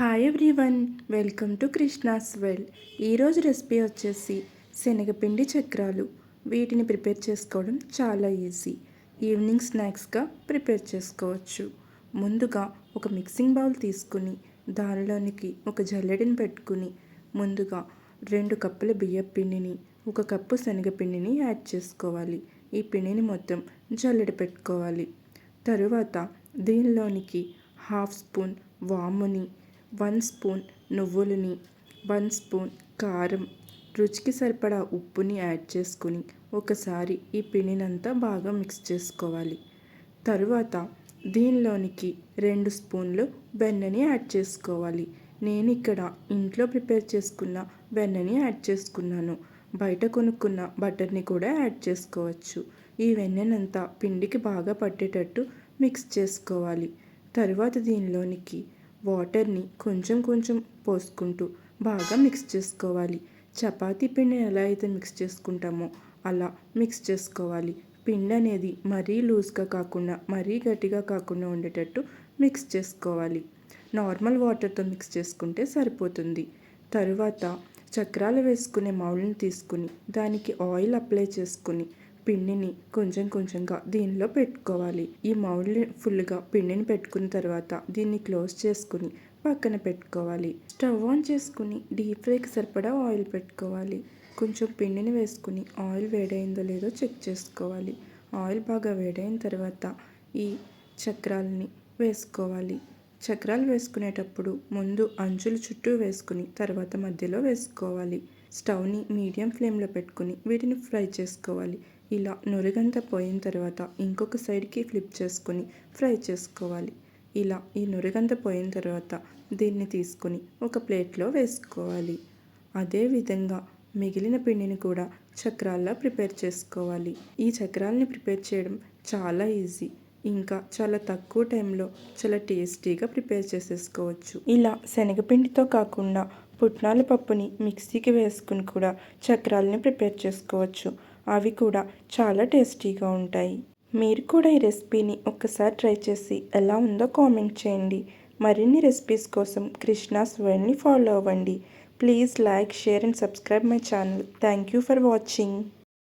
Hi everyone welcome to Krishna's well ఈరోజు recipe వచ్చేసి శనగపిండి చక్రాలు. వీటిని ప్రిపేర్ చేసుకోవడం చాలా ఈజీ ఈవినింగ్ స్నాక్స్గా ప్రిపేర్ చేసుకోవచ్చు. ముందుగా ఒక మిక్సింగ్ బౌల్ తీసుకుని దానిలోనికి ఒక జల్లెడని పెట్టుకుని ముందుగా రెండు కప్పుల బియ్యం పిండిని ఒక కప్పు శనగపిండిని యాడ్ చేసుకోవాలి. ఈ పిండిని మొత్తం జల్లెడ పెట్టుకోవాలి. తరువాత దీనిలోనికి హాఫ్ స్పూన్ వాముని వన్ స్పూన్ నువ్వులని వన్ స్పూన్ కారం. రుచికి సరిపడా ఉప్పుని యాడ్ చేసుకుని ఒకసారి ఈ పిండినంతా బాగా మిక్స్ చేసుకోవాలి. తరువాత దీనిలోనికి రెండు స్పూన్లు వెన్నని యాడ్ చేసుకోవాలి. నేను ఇక్కడ ఇంట్లో ప్రిపేర్ చేసుకున్న వెన్నని యాడ్ చేసుకున్నాను. బయట కొనుక్కున్న బటర్ని కూడా యాడ్ చేసుకోవచ్చు. ఈ వెన్నెనంతా పిండికి బాగా పట్టేటట్టు మిక్స్ చేసుకోవాలి. తరువాత దీనిలోనికి వాటర్ని కొంచెం కొంచెం పోసుకుంటూ బాగా మిక్స్ చేసుకోవాలి. చపాతీ పిండిని ఎలా అయితే మిక్స్ చేసుకుంటామో అలా మిక్స్ చేసుకోవాలి. పిండి అనేది మరీ లూజ్గా కాకుండా మరీ గట్టిగా కాకుండా ఉండేటట్టు మిక్స్ చేసుకోవాలి. నార్మల్ వాటర్తో మిక్స్ చేసుకుంటే సరిపోతుంది. తరువాత చక్రాలు వేసుకునే మౌల్ని తీసుకుని దానికి ఆయిల్ అప్లై చేసుకుని పిండిని కొంచెం కొంచెంగా దీనిలో పెట్టుకోవాలి. ఈ మౌల్ని ఫుల్గా పిండిని పెట్టుకున్న తర్వాత దీన్ని క్లోజ్ చేసుకుని పక్కన పెట్టుకోవాలి. స్టవ్ ఆన్ చేసుకుని డీప్ ఫ్రైకి సరిపడా ఆయిల్ పెట్టుకోవాలి. కొంచెం పిండిని వేసుకుని ఆయిల్ వేడైందో లేదో చెక్ చేసుకోవాలి. ఆయిల్ బాగా వేడైన తర్వాత ఈ చక్రాలని వేసుకోవాలి. చక్రాలు వేసుకునేటప్పుడు ముందు అంచులు చుట్టూ వేసుకుని తర్వాత మధ్యలో వేసుకోవాలి. స్టవ్ని మీడియం ఫ్లేమ్లో పెట్టుకుని వీటిని ఫ్రై చేసుకోవాలి. ఇలా నురుగంతా పోయిన తర్వాత ఇంకొక సైడ్కి ఫ్లిప్ చేసుకొని ఫ్రై చేసుకోవాలి. ఇలా ఈ నురగంత పోయిన తర్వాత దీన్ని తీసుకొని ఒక ప్లేట్లో వేసుకోవాలి. అదేవిధంగా మిగిలిన పిండిని కూడా చక్రాల్లో ప్రిపేర్ చేసుకోవాలి. ఈ చక్రాలని ప్రిపేర్ చేయడం చాలా ఈజీ. ఇంకా చాలా తక్కువ టైంలో చాలా టేస్టీగా ప్రిపేర్ చేసేసుకోవచ్చు. ఇలా శనగపిండితో కాకుండా పుట్నాల పప్పుని మిక్సీకి వేసుకుని కూడా చక్రాలని ప్రిపేర్ చేసుకోవచ్చు. అవి కూడా చాలా టేస్టీగా ఉంటాయి. మీరు కూడా ఈ రెసిపీని ఒక్కసారి ట్రై చేసి ఎలా ఉందో కామెంట్ చేయండి. మరిన్ని రెసిపీస్ కోసం కృష్ణాస్ వరల్డ్ని ఫాలో అవ్వండి. Please like share and subscribe my channel. Thank you for watching.